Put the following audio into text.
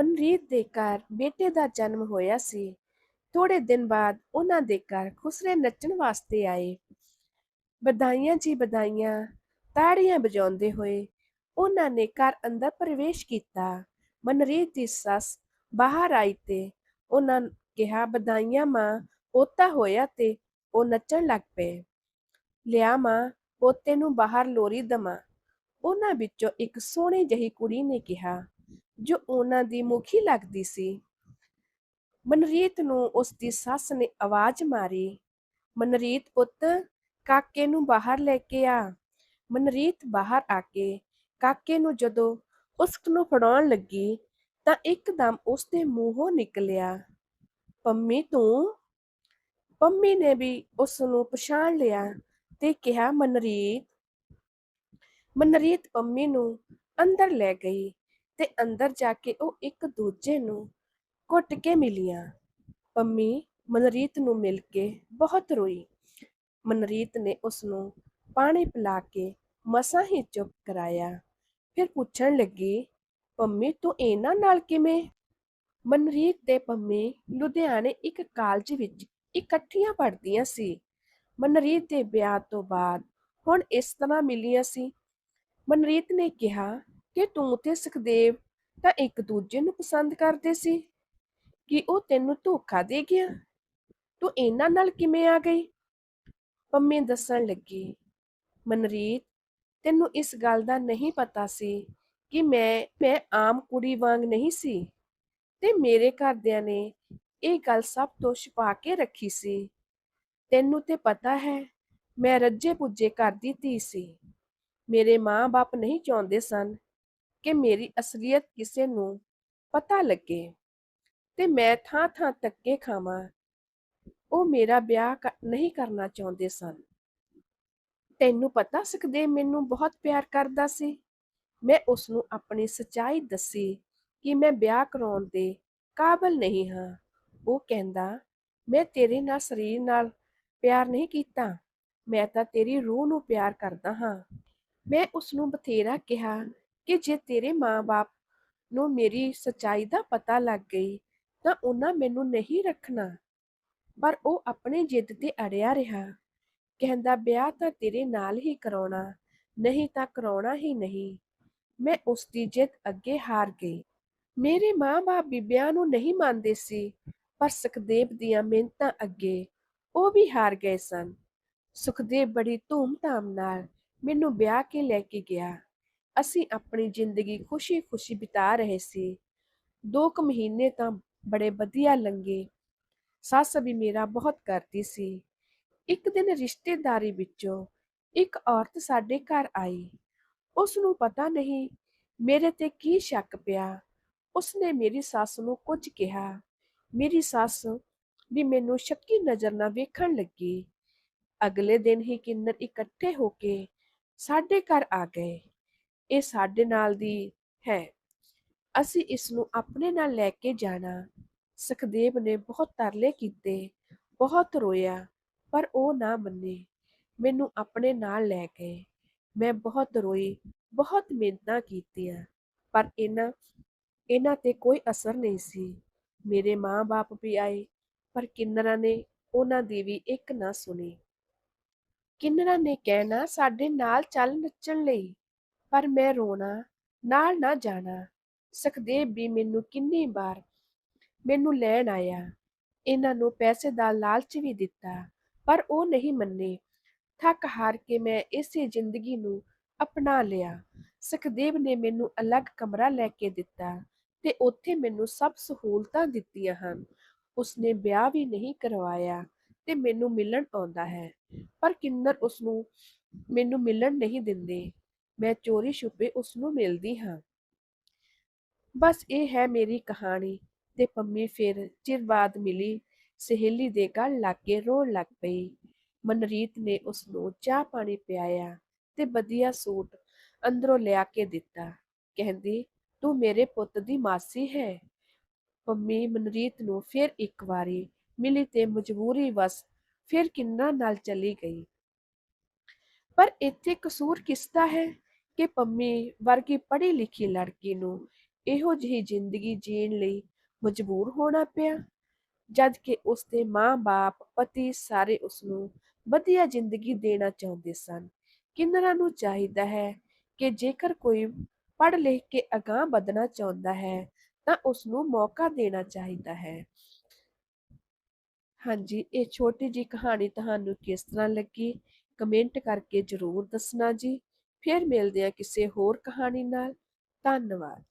ਮਨਰੀਤ ਦੇ ਘਰ ਬੇਟੇ ਦਾ ਜਨਮ ਹੋਇਆ ਸੀ। ਥੋੜੇ ਦਿਨ ਬਾਅਦ ਉਹਨਾਂ ਦੇ ਘਰ ਖੁਸਰੇ ਨੱਚਣ ਵਾਸਤੇ ਆਏ। ਵਧਾਈਆਂ ਜੀ ਵਧਾਈਆਂ, ਤਾੜੀਆਂ ਵਜਾਉਂਦੇ ਹੋਏ ਉਹਨਾਂ ਨੇ ਘਰ ਅੰਦਰ ਪ੍ਰਵੇਸ਼ ਕੀਤਾ। ਮਨਰੀਤ ਦੀ ਸੱਸ ਬਾਹਰ ਆਈ ਤੇ ਉਹਨਾਂ ਕਿਹਾ, ਵਧਾਈਆਂ ਮਾਂ, ਪੋਤਾ ਹੋਇਆ ਤੇ ਉਹ ਨੱਚਣ ਲੱਗ ਪਏ। ਲਿਆ ਮਾਂ, ਪੋਤੇ ਨੂੰ ਬਾਹਰ ਲੋਰੀ ਦਮਾ ਉਹਨਾਂ ਵਿੱਚੋਂ ਇੱਕ ਸੋਹਣੀ ਜਹੀ ਕੁੜੀ ਨੇ ਕਿਹਾ ਜੋ ਉਹਨਾਂ ਦੀ ਮੁਖੀ ਲੱਗਦੀ ਸੀ। ਮਨਰੀਤ ਨੂੰ ਉਸ ਦੀ ਸੱਸ ਨੇ ਆਵਾਜ਼ ਮਾਰੀ, ਮਨਰੀਤ ਪੁੱਤ, ਕਾਕੇ ਨੂੰ ਬਾਹਰ ਲੈ ਕੇ ਆ। ਮਨਰੀਤ ਬਾਹਰ ਆ ਕੇ ਕਾਕੇ ਨੂੰ ਜਦੋਂ ਉਸਕ ਨੂੰ ਫੜਾਉਣ ਲੱਗੀ ਤਾਂ ਇੱਕਦਮ ਉਸ ਦੇ ਮੂੰਹੋਂ ਨਿਕਲਿਆ, ਪੰਮੀ ਤੂੰ? ਪੰਮੀ ਨੇ ਵੀ ਉਸ ਨੂੰ ਪਛਾਣ ਲਿਆ ਤੇ ਕਿਹਾ, ਮਨਰੀਤ। ਮਨਰੀਤ ਪੰਮੀ ਨੂੰ ਅੰਦਰ ਲੈ ਗਈ। ਤੇ ਅੰਦਰ ਜਾ ਕੇ ਉਹ ਇੱਕ ਦੂਜੇ ਨੂੰ ਘੁੱਟ ਕੇ ਮਿਲੀਆਂ। ਪੰਮੀ ਮਨਰੀਤ ਨੂੰ ਮਿਲ ਕੇ ਬਹੁਤ ਰੋਈ। ਮਨਰੀਤ ਨੇ ਉਸ ਨੂੰ ਪਾਣੀ ਪਿਲਾ ਕੇ ਮਸਾਂ ਹੀ ਚੁੱਪ ਕਰਾਇਆ। ਫਿਰ ਪੁੱਛਣ ਲੱਗੀ, ਪੰਮੀ, ਤੂੰ ਇਹਨਾਂ ਨਾਲ ਕਿਵੇਂ? ਮਨਰੀਤ ਤੇ ਪੰਮੀ ਲੁਧਿਆਣੇ ਇੱਕ ਕਾਲਜ ਵਿੱਚ ਇਕੱਠੀਆਂ ਪੜ੍ਹਦੀਆਂ ਸੀ। ਮਨਰੀਤ ਦੇ ਵਿਆਹ ਤੋਂ ਬਾਅਦ ਹੁਣ ਇਸ ਤਰ੍ਹਾਂ ਮਿਲੀਆਂ ਸੀ। ਮਨਰੀਤ ਨੇ ਕਿਹਾ ਕਿ ਤੂੰ ਤੇ ਸੁਖਦੇਵ ਤਾਂ ਇੱਕ ਦੂਜੇ ਨੂੰ ਪਸੰਦ ਕਰਦੇ ਸੀ? ਕਿ ਉਹ ਤੈਨੂੰ ਧੋਖਾ ਦੇ ਗਿਆ? ਤੂੰ ਇਹਨਾਂ ਨਾਲ ਕਿਵੇਂ ਆ ਗਈ? ਪੰਮੀ ਦੱਸਣ ਲੱਗੀ, ਮਨਰੀਤ, ਤੈਨੂੰ ਇਸ ਗੱਲ ਦਾ ਨਹੀਂ ਪਤਾ ਸੀ ਕਿ ਮੈਂ ਮੈਂ ਆਮ ਕੁੜੀ ਵਾਂਗ ਨਹੀਂ ਸੀ ਤੇ ਮੇਰੇ ਘਰਦਿਆਂ ਨੇ ਇਹ ਗੱਲ ਸਭ ਤੋਂ ਛੁਪਾ ਕੇ ਰੱਖੀ ਸੀ। ਤੈਨੂੰ ਤੇ ਪਤਾ ਹੈ, ਮੈਂ ਰੱਜੇ ਪੁੱਜੇ ਘਰ ਦੀ ਧੀ ਸੀ। ਮੇਰੇ ਮਾਂ-ਬਾਪ ਨਹੀਂ ਚਾਹੁੰਦੇ ਸਨ ਕਿ ਮੇਰੀ ਅਸਲੀਅਤ ਕਿਸੇ ਨੂੰ ਪਤਾ ਲੱਗੇ ਤੇ ਮੈਂ ਥਾਂ-ਥਾਂ ਧੱਕੇ ਖਾਵਾਂ, ਉਹ ਮੇਰਾ ਵਿਆਹ ਨਹੀਂ ਕਰਨਾ ਚਾਹੁੰਦੇ ਸਨ। ਤੈਨੂੰ ਪਤਾ ਸਕਦੇ ਮੈਨੂੰ ਬਹੁਤ ਪਿਆਰ ਕਰਦਾ ਸੀ। ਮੈਂ ਉਸ ਨੂੰ ਆਪਣੀ ਸੱਚਾਈ ਦੱਸੀ ਕਿ ਮੈਂ ਵਿਆਹ ਕਰਾਉਣ ਦੇ ਕਾਬਲ ਨਹੀਂ ਹਾਂ। ਉਹ ਕਹਿੰਦਾ, ਮੈਂ ਤੇਰੇ ਨਾਲ, ਸਰੀਰ ਨਾਲ ਪਿਆਰ ਨਹੀਂ ਕੀਤਾ। ਮੈਂ ਤਾਂ ਤੇਰੀ ਰੂਹ ਨੂੰ ਪਿਆਰ ਕਰਦਾ ਹਾਂ। ਮੈਂ ਉਸ ਨੂੰ ਬਥੇਰਾ ਕਿਹਾ ਕਿ ਜੇ ਤੇਰੇ ਮਾਂ-ਬਾਪ ਨੂੰ ਮੇਰੀ ਸੱਚਾਈ ਦਾ ਪਤਾ ਲੱਗ ਗਈ, ਤਾਂ ਉਹਨਾਂ ਮੈਨੂੰ ਨਹੀਂ ਰੱਖਣਾ। ਪਰ ਉਹ ਆਪਣੀ ਜਿੱਦ ਤੇ ਅੜਿਆ ਰਿਹਾ। ਕਹਿੰਦਾ, ਵਿਆਹ ਤਾਂ ਤੇਰੇ ਨਾਲ ਹੀ ਕਰਾਉਣਾ, ਨਹੀਂ ਤਾਂ ਕਰਾਉਣਾ ਹੀ ਨਹੀਂ। ਮੈਂ ਉਸ ਦੀ ਜਿੱਦ ਅੱਗੇ ਹਾਰ ਗਈ। ਮੇਰੇ ਮਾਂ-ਬਾਪ ਵੀ ਵਿਆਹ ਨੂੰ ਨਹੀਂ ਮੰਨਦੇ ਸੀ, ਪਰ ਸੁਖਦੇਵ ਦੀਆਂ ਮਿਹਨਤਾਂ ਅੱਗੇ ਉਹ ਵੀ ਹਾਰ ਗਏ ਸਨ। ਸੁਖਦੇਵ ਬੜੀ ਧੂਮ-ਧਾਮ ਨਾਲ ਮੈਨੂੰ ਵਿਆਹ ਕੇ ਲੈ ਕੇ ਗਿਆ। ਅਸੀਂ ਆਪਣੀ ਜ਼ਿੰਦਗੀ ਖੁਸ਼ੀ-ਖੁਸ਼ੀ ਬਿਤਾ ਰਹੇ ਸੀ। ਦੋ ਕੁ ਮਹੀਨੇ ਤਾਂ ਬੜੇ ਵਧੀਆ ਲੰਘੇ। ਸੱਸ ਵੀ ਮੇਰਾ ਬਹੁਤ ਕਰਦੀ ਸੀ। ਇੱਕ ਦਿਨ ਰਿਸ਼ਤੇਦਾਰੀ ਵਿੱਚੋਂ ਇੱਕ ਔਰਤ ਸਾਡੇ ਘਰ ਆਈ। ਉਸ ਨੂੰ ਪਤਾ ਨਹੀਂ ਮੇਰੇ ਤੇ ਕੀ ਸ਼ੱਕ ਪਿਆ। ਉਸਨੇ ਮੇਰੀ ਸੱਸ ਨੂੰ ਕੁਝ ਕਿਹਾ। ਮੇਰੀ ਸੱਸ ਵੀ ਮੈਨੂੰ ਸ਼ੱਕੀ ਨਜ਼ਰ ਨਾਲ ਵੇਖਣ ਲੱਗੀ। ਅਗਲੇ ਦਿਨ ਹੀ ਕਿੰਨਰ ਇਕੱਠੇ ਹੋ ਕੇ ਸਾਡੇ ਘਰ ਆ ਗਏ। ਇਹ ਸਾਡੇ ਨਾਲ ਦੀ ਹੈ। ਅਸੀਂ ਇਸ ਨੂੰ ਆਪਣੇ ਨਾਲ ਲੈ ਕੇ ਜਾਣਾ। ਸੁਖਦੇਵ ਨੇ ਬਹੁਤ ਤਰਲੇ ਕੀਤੇ, ਬਹੁਤ ਰੋਇਆ, ਪਰ ਉਹ ਨਾ ਮੰਨੇ। ਮੈਨੂੰ ਆਪਣੇ ਨਾਲ ਲੈ ਗਏ। ਮੈਂ ਬਹੁਤ ਰੋਈ, ਬਹੁਤ ਮਿਹਨਤਾਂ ਕੀਤੀਆਂ, ਪਰ ਇਹਨਾਂ ਇਹਨਾਂ ਤੇ ਕੋਈ ਅਸਰ ਨਹੀਂ ਸੀ। ਮੇਰੇ ਮਾਂ-ਬਾਪ ਵੀ ਆਏ, ਪਰ ਕਿੰਨਰਾਂ ਨੇ ਉਹਨਾਂ ਦੀ ਵੀ ਇੱਕ ਨਾ ਸੁਣੀ। ਕਿੰਨਰਾਂ ਨੇ ਕਹਿਣਾ, ਸਾਡੇ ਨਾਲ ਚੱਲ ਨੱਚਣ ਲਈ। ਪਰ ਮੈਂ ਰੋਣਾ, ਨਾਲ ਨਾ ਜਾਣਾ। ਸੁਖਦੇਵ ਵੀ ਮੈਨੂੰ ਕਿੰਨੀ ਵਾਰ ਮੈਨੂੰ ਲੈਣ ਆਇਆ। ਇਹਨਾਂ ਨੂੰ ਪੈਸੇ ਦਾ ਲਾਲਚ ਵੀ ਦਿੱਤਾ, ਪਰ ਉਹ ਨਹੀਂ ਮੰਨੇ। ਥੱਕ ਹਾਰ ਕੇ ਮੈਂ ਇਸੇ ਜ਼ਿੰਦਗੀ ਨੂੰ ਅਪਣਾ ਲਿਆ। ਸੁਖਦੇਵ ਨੇ ਮੈਨੂੰ ਅਲੱਗ ਕਮਰਾ ਲੈ ਕੇ ਦਿੱਤਾ ਤੇ ਉੱਥੇ ਮੈਨੂੰ ਸਭ ਸਹੂਲਤਾਂ ਦਿੱਤੀਆਂ ਹਨ। ਉਸਨੇ ਵਿਆਹ ਵੀ ਨਹੀਂ ਕਰਵਾਇਆ ਤੇ ਮੈਨੂੰ ਮਿਲਣ ਆਉਂਦਾ ਹੈ, ਪਰ ਕਿੰਨਰ ਉਸ ਨੂੰ ਮੈਨੂੰ ਮਿਲਣ ਨਹੀਂ ਦਿੰਦੇ। ਮੈਂ ਚੋਰੀ ਛੁਪੇ ਉਸ ਨੂੰ ਮਿਲਦੀ ਹਾਂ। ਬਸ ਇਹ ਹੈ ਮੇਰੀ ਕਹਾਣੀ ਤੇ ਪੰਮੀ ਫਿਰ ਚਿਰ ਬਾਅਦ ਮਿਲੀ। ਸਹੇਲੀ ਦੇ ਗਲ ਲੱਗ ਕੇ ਰੋਣ ਲੱਗ ਪਈ। ਮਨਰੀਤ ਨੇ ਉਸ ਨੂੰ ਚਾਹ ਪਾਣੀ ਪਿਆਇਆ ਤੇ ਵਧੀਆ ਸੂਟ ਅੰਦਰੋਂ ਲਿਆ ਕੇ ਦਿੱਤਾ। ਕਹਿੰਦੀ, ਤੂੰ ਮੇਰੇ ਪੁੱਤ ਦੀ ਮਾਸੀ ਹੈ। ਪੰਮੀ ਮਨਰੀਤ ਨੂੰ ਫਿਰ ਇੱਕ ਵਾਰੀ ਮਿਲੀ ਤੇ ਮਜਬੂਰੀ ਵਸ ਫਿਰ ਕਿੰਨਾ ਨਾਲ ਚਲੀ ਗਈ। ਪਰ ਇੱਥੇ ਕਸੂਰ ਕਿਸਦਾ ਹੈ? ਕਿ ਪੰਮੀ ਵਰਗੀ ਪੜ੍ਹੀ ਲਿਖੀ ਲੜਕੀ ਨੂੰ ਇਹੋ ਜਿਹੀ ਜ਼ਿੰਦਗੀ ਜੀਣ ਲਈ ਮਜਬੂਰ ਹੋਣਾ ਪਿਆ। ਜਦ ਕਿ ਉਸਦੇ ਮਾਂ-ਬਾਪ ਪਤੀ ਸਾਰੇ ਉਸਨੂੰ ਵਧੀਆ ਜ਼ਿੰਦਗੀ ਦੇਣਾ ਚਾਹੁੰਦੇ ਸਨ। ਕਿੰਨਰਾਂ ਨੂੰ ਚਾਹੀਦਾ ਹੈ ਕਿ ਜੇਕਰ ਕੋਈ ਪੜ੍ਹ ਲਿਖ ਕੇ ਅਗਾਂਹ ਵਧਣਾ ਚਾਹੁੰਦਾ ਹੈ ਤਾਂ ਉਸਨੂੰ ਮੌਕਾ ਦੇਣਾ ਚਾਹੀਦਾ ਹੈ। ਹਾਂਜੀ, ਇਹ ਛੋਟੀ ਜੀ ਕਹਾਣੀ ਤੁਹਾਨੂੰ ਕਿਸ ਤਰ੍ਹਾਂ ਲੱਗੀ? ਕਮੈਂਟ ਕਰਕੇ ਜ਼ਰੂਰ ਦੱਸਣਾ ਜੀ। ਫਿਰ ਮਿਲਦੇ ਆ ਕਿਸੇ ਹੋਰ ਕਹਾਣੀ ਨਾਲ। ਧੰਨਵਾਦ